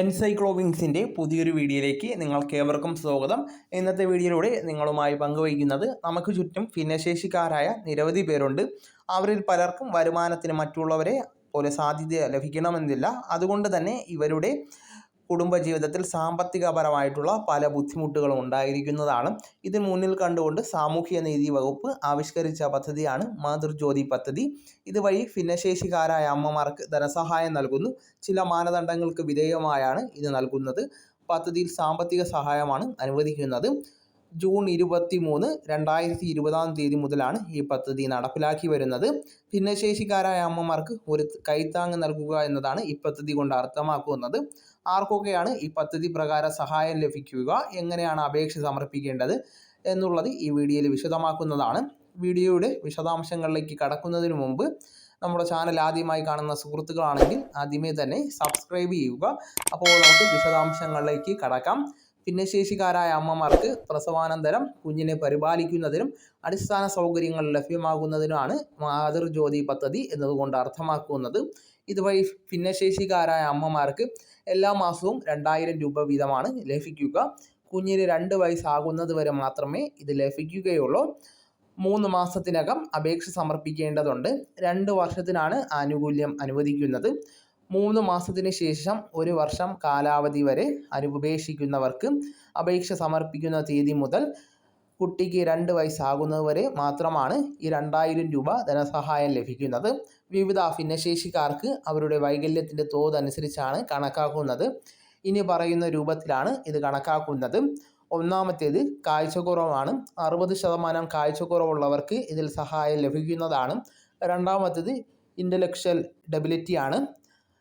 എൻസൈക്ലോവിങ്സിന്റെ പുതിയൊരു വീഡിയോയിലേക്ക് നിങ്ങൾക്ക് ഏവർക്കും സ്വാഗതം. ഇന്നത്തെ വീഡിയോയിലൂടെ നിങ്ങളുമായി പങ്കുവയ്ക്കുന്നത് നമുക്ക് ചുറ്റും ഭിന്നശേഷിക്കാരായ നിരവധി പേരുണ്ട്. അവരിൽ പലർക്കും വരുമാനത്തിന് മറ്റുള്ളവരെ പോലെ സാധ്യത ലഭിക്കണമെന്നില്ല. അതുകൊണ്ട് തന്നെ ഇവരുടെ കുടുംബജീവിതത്തിൽ സാമ്പത്തികപരമായിട്ടുള്ള പല ബുദ്ധിമുട്ടുകളും ഉണ്ടായിരിക്കുന്നതാണ്. ഇത് മുന്നിൽ കണ്ടുകൊണ്ട് സാമൂഹ്യ നീതി വകുപ്പ് ആവിഷ്കരിച്ച പദ്ധതിയാണ് മാതൃജ്യോതി പദ്ധതി. ഇതുവഴി ഭിന്നശേഷിക്കാരായ അമ്മമാർക്ക് ധനസഹായം നൽകുന്നു. ചില മാനദണ്ഡങ്ങൾക്ക് വിധേയമായാണ് ഇത് നൽകുന്നത്. പദ്ധതിയിൽ സാമ്പത്തിക സഹായമാണ് അനുവദിക്കുന്നത്. ജൂൺ ഇരുപത്തി മൂന്ന് രണ്ടായിരത്തി ഇരുപതാം തീയതി മുതലാണ് ഈ പദ്ധതി നടപ്പിലാക്കി വരുന്നത്. ഭിന്നശേഷിക്കാരായ അമ്മമാർക്ക് ഒരു കൈത്താങ് നൽകുക എന്നതാണ് ഈ പദ്ധതി കൊണ്ട് അർത്ഥമാക്കുന്നത്. ആർക്കൊക്കെയാണ് ഈ പദ്ധതി പ്രകാരം സഹായം ലഭിക്കുക എങ്ങനെയാണ് അപേക്ഷ സമർപ്പിക്കേണ്ടത് എന്നുള്ളത് ഈ വീഡിയോയിൽ വിശദമാക്കുന്നതാണ്. വീഡിയോയുടെ വിശദാംശങ്ങളിലേക്ക് കടക്കുന്നതിന് മുമ്പ് നമ്മുടെ ചാനൽ ആദ്യമായി കാണുന്ന സുഹൃത്തുക്കളാണെങ്കിൽ ആദ്യമേ തന്നെ സബ്സ്ക്രൈബ് ചെയ്യുക. അപ്പോൾ നമുക്ക് വിശദാംശങ്ങളിലേക്ക് കടക്കാം. ഭിന്നശേഷിക്കാരായ അമ്മമാർക്ക് പ്രസവാനന്തരം കുഞ്ഞിനെ പരിപാലിക്കുന്നതിനും അടിസ്ഥാന സൗകര്യങ്ങൾ ലഭ്യമാകുന്നതിനുമാണ് മാതൃജ്യോതി പദ്ധതി എന്നതുകൊണ്ട് അർത്ഥമാക്കുന്നത്. ഇതുവഴി ഭിന്നശേഷിക്കാരായ അമ്മമാർക്ക് എല്ലാ മാസവും രണ്ടായിരം രൂപ വീതമാണ് ലഭിക്കുക. കുഞ്ഞിന് രണ്ട് വയസ്സാകുന്നത് വരെ മാത്രമേ ഇത് ലഭിക്കുകയുള്ളൂ. മൂന്ന് മാസത്തിനകം അപേക്ഷ സമർപ്പിക്കേണ്ടതുണ്ട്. രണ്ട് വർഷത്തിനാണ് ആനുകൂല്യം അനുവദിക്കുന്നത്. മൂന്ന് മാസത്തിന് ശേഷം ഒരു വർഷം കാലാവധി വരെ അനുപേക്ഷിക്കുന്നവർക്ക് അപേക്ഷ സമർപ്പിക്കുന്ന തീയതി മുതൽ കുട്ടിക്ക് രണ്ട് വയസ്സാകുന്നതുവരെ മാത്രമാണ് ഈ രണ്ടായിരം രൂപ ധനസഹായം ലഭിക്കുന്നത്. വിവിധ ഭിന്നശേഷിക്കാർക്ക് അവരുടെ വൈകല്യത്തിന്റെ തോത് അനുസരിച്ചാണ് കണക്കാക്കുന്നത്. ഇനി പറയുന്ന രൂപത്തിലാണ് ഇത് കണക്കാക്കുന്നത്. ഒന്നാമത്തേത് കാഴ്ചക്കുറവാണ്. അറുപത് ശതമാനം കാഴ്ചക്കുറവുള്ളവർക്ക് ഇതിൽ സഹായം ലഭിക്കുന്നതാണ്. രണ്ടാമത്തേത് ഇന്റലക്ച്വൽ ഡെബിലിറ്റിയാണ്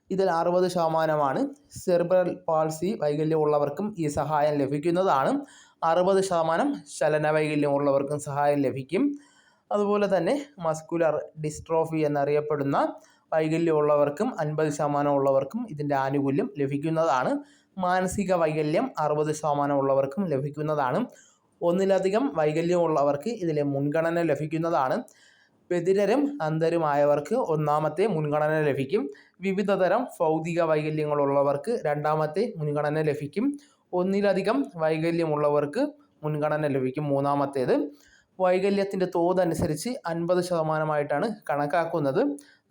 ഇതിൽ അറുപത് ശതമാനമാണ് സെർബ്രൽ പാൾസി വൈകല്യമുള്ളവർക്കും ഈ സഹായം ലഭിക്കുന്നതാണ്. അറുപത് ശതമാനം ചലന വൈകല്യമുള്ളവർക്കും സഹായം ലഭിക്കും. അതുപോലെ തന്നെ മസ്കുലർ ഡിസ്ട്രോഫി എന്നറിയപ്പെടുന്ന വൈകല്യമുള്ളവർക്കും അൻപത് ശതമാനം ഉള്ളവർക്കും ഇതിന്റെ ആനുകൂല്യം ലഭിക്കുന്നതാണ്. മാനസിക വൈകല്യം അറുപത് ശതമാനം ഉള്ളവർക്കും ലഭിക്കുന്നതാണ്. ഒന്നിലധികം വൈകല്യമുള്ളവർക്ക് ഇതിലെ മുൻഗണന ലഭിക്കുന്നതാണ്. ബധിരരും അന്ധരുമായവർക്ക് ഒന്നാമത്തെ മുൻഗണന ലഭിക്കും. വിവിധതരം ഭൗതിക വൈകല്യങ്ങളുള്ളവർക്ക് രണ്ടാമത്തെ മുൻഗണന ലഭിക്കും. ഒന്നിലധികം വൈകല്യമുള്ളവർക്ക് മുൻഗണന ലഭിക്കും മൂന്നാമത്തേത്. വൈകല്യത്തിന്റെ തോതനുസരിച്ച് അൻപത് ശതമാനമായിട്ടാണ് കണക്കാക്കുന്നത്.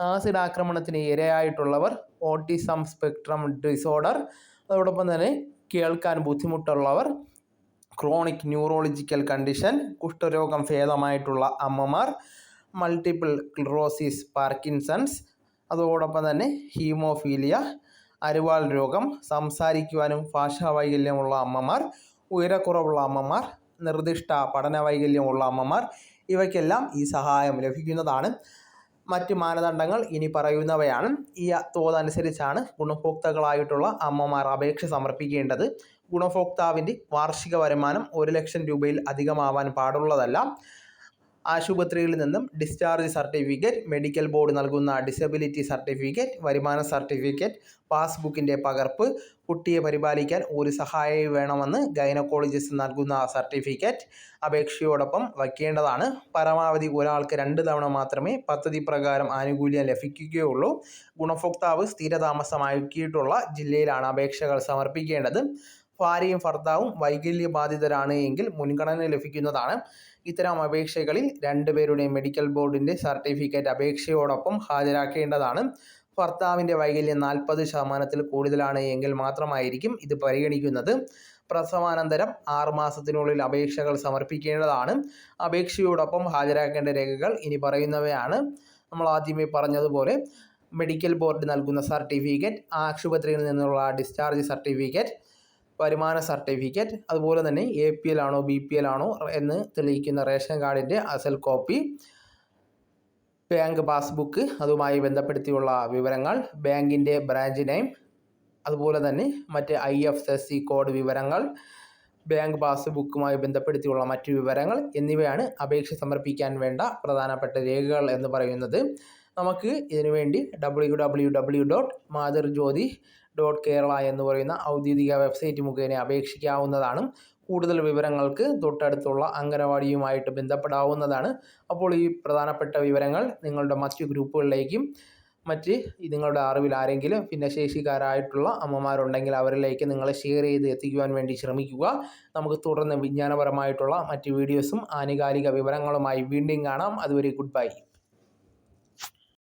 ആസിഡ് ആക്രമണത്തിന് ഇരയായിട്ടുള്ളവർ ഓട്ടിസം സ്പെക്ട്രം ഡിസോർഡർ അതോടൊപ്പം തന്നെ കേൾക്കാൻ ബുദ്ധിമുട്ടുള്ളവർ ക്രോണിക് ന്യൂറോളജിക്കൽ കണ്ടീഷൻ കുഷ്ഠരോഗം ഭേദമായിട്ടുള്ള അമ്മമാർ മൾട്ടിപ്പിൾ ക്ലിറോസിസ് പാർക്കിൻസൺസ് അതോടൊപ്പം തന്നെ ഹീമോഫീലിയ അരുവാൾ രോഗം സംസാരിക്കുവാനും ഭാഷാവൈകല്യമുള്ള അമ്മമാർ ഉയരക്കുറവുള്ള അമ്മമാർ നിർദ്ദിഷ്ട പഠന വൈകല്യമുള്ള അമ്മമാർ ഇവയ്ക്കെല്ലാം ഈ സഹായം ലഭിക്കുന്നതാണ്. മറ്റ് മാനദണ്ഡങ്ങൾ ഇനി പറയുന്നവയാണ്. ഈ തോതനുസരിച്ചാണ് ഗുണഭോക്താക്കളായിട്ടുള്ള അമ്മമാർ അപേക്ഷ സമർപ്പിക്കേണ്ടത്. ഗുണഭോക്താവിന്റെ വാർഷിക വരുമാനം ഒരു ലക്ഷം രൂപയിൽ അധികമാവാൻ പാടുള്ളതല്ല. ആശുപത്രിയിൽ നിന്നും ഡിസ്ചാർജ് സർട്ടിഫിക്കറ്റ് മെഡിക്കൽ ബോർഡ് നൽകുന്ന ഡിസബിലിറ്റി സർട്ടിഫിക്കറ്റ് വരുമാന സർട്ടിഫിക്കറ്റ് പാസ്ബുക്കിന്റെ പകർപ്പ് കുട്ടിയെ പരിപാലിക്കാൻ ഒരു സഹായി വേണമെന്ന് ഗൈനക്കോളജിസ്റ്റ് നൽകുന്ന സർട്ടിഫിക്കറ്റ് അപേക്ഷയോടൊപ്പം വയ്ക്കേണ്ടതാണ്. പരമാവധി ഒരാൾക്ക് രണ്ട് തവണ മാത്രമേ പദ്ധതി പ്രകാരം ആനുകൂല്യം ലഭിക്കുകയുള്ളൂ. ഗുണഭോക്താവ് സ്ഥിരതാമസമാക്കിയിട്ടുള്ള ജില്ലയിലാണ് അപേക്ഷകൾ സമർപ്പിക്കേണ്ടത്. ഭാര്യയും ഭർത്താവും വൈകല്യബാധിതരാണ് എങ്കിൽ മുൻഗണന ലഭിക്കുന്നതാണ്. ഇത്തരം അപേക്ഷകളിൽ രണ്ടുപേരുടെയും മെഡിക്കൽ ബോർഡിന്റെ സർട്ടിഫിക്കറ്റ് അപേക്ഷയോടൊപ്പം ഹാജരാക്കേണ്ടതാണ്. ഭർത്താവിന്റെ വൈകല്യം നാൽപ്പത് ശതമാനത്തിൽ കൂടുതലാണ് എങ്കിൽ മാത്രമായിരിക്കും ഇത് പരിഗണിക്കുന്നത്. പ്രസവാനന്തരം ആറ് മാസത്തിനുള്ളിൽ അപേക്ഷകൾ സമർപ്പിക്കേണ്ടതാണ്. അപേക്ഷയോടൊപ്പം ഹാജരാക്കേണ്ട രേഖകൾ ഇനി പറയുന്നവയാണ്. നമ്മൾ ആദ്യമേ പറഞ്ഞതുപോലെ മെഡിക്കൽ ബോർഡ് നൽകുന്ന സർട്ടിഫിക്കറ്റ് ആശുപത്രിയിൽ നിന്നുള്ള ഡിസ്ചാർജ് സർട്ടിഫിക്കറ്റ് വരുമാന സർട്ടിഫിക്കറ്റ് അതുപോലെ തന്നെ എ പി എൽ ആണോ ബി പി എൽ ആണോ എന്ന് തെളിയിക്കുന്ന റേഷൻ കാർഡിന്റെ അസൽ കോപ്പി ബാങ്ക് പാസ്ബുക്ക് അതുമായി ബന്ധപ്പെടുത്തിയുള്ള വിവരങ്ങൾ ബാങ്കിന്റെ ബ്രാഞ്ച് നെയിം അതുപോലെ തന്നെ മറ്റ് I F S C code വിവരങ്ങൾ ബാങ്ക് പാസ്ബുക്കുമായി ബന്ധപ്പെടുത്തിയുള്ള മറ്റു വിവരങ്ങൾ എന്നിവയാണ് അപേക്ഷ സമർപ്പിക്കാൻ വേണ്ട പ്രധാനപ്പെട്ട രേഖകൾ എന്ന് പറയുന്നത്. നമുക്ക് ഇതിനുവേണ്ടി W W W dot Mathrujyothi dot Kerala എന്ന് പറയുന്ന ഔദ്യോഗിക വെബ്സൈറ്റ് മുഖേന അപേക്ഷിക്കാവുന്നതാണ്. കൂടുതൽ വിവരങ്ങൾക്ക് തൊട്ടടുത്തുള്ള അംഗനവാടിയുമായിട്ട് ബന്ധപ്പെടാവുന്നതാണ്. അപ്പോൾ ഈ പ്രധാനപ്പെട്ട വിവരങ്ങൾ നിങ്ങളുടെ മറ്റു ഗ്രൂപ്പുകളിലേക്കും മറ്റ് നിങ്ങളുടെ അറിവിൽ ആരെങ്കിലും ഭിന്നശേഷിക്കാരായിട്ടുള്ള അമ്മമാരുണ്ടെങ്കിൽ അവരിലേക്ക് നിങ്ങൾ ഷെയർ ചെയ്ത് എത്തിക്കുവാൻ വേണ്ടി ശ്രമിക്കുക. നമുക്ക് തുടർന്ന് വിജ്ഞാനപരമായിട്ടുള്ള മറ്റ് വീഡിയോസും ആനുകാലിക വിവരങ്ങളുമായി വീണ്ടും കാണാം. അതുവരെ ഗുഡ് ബൈ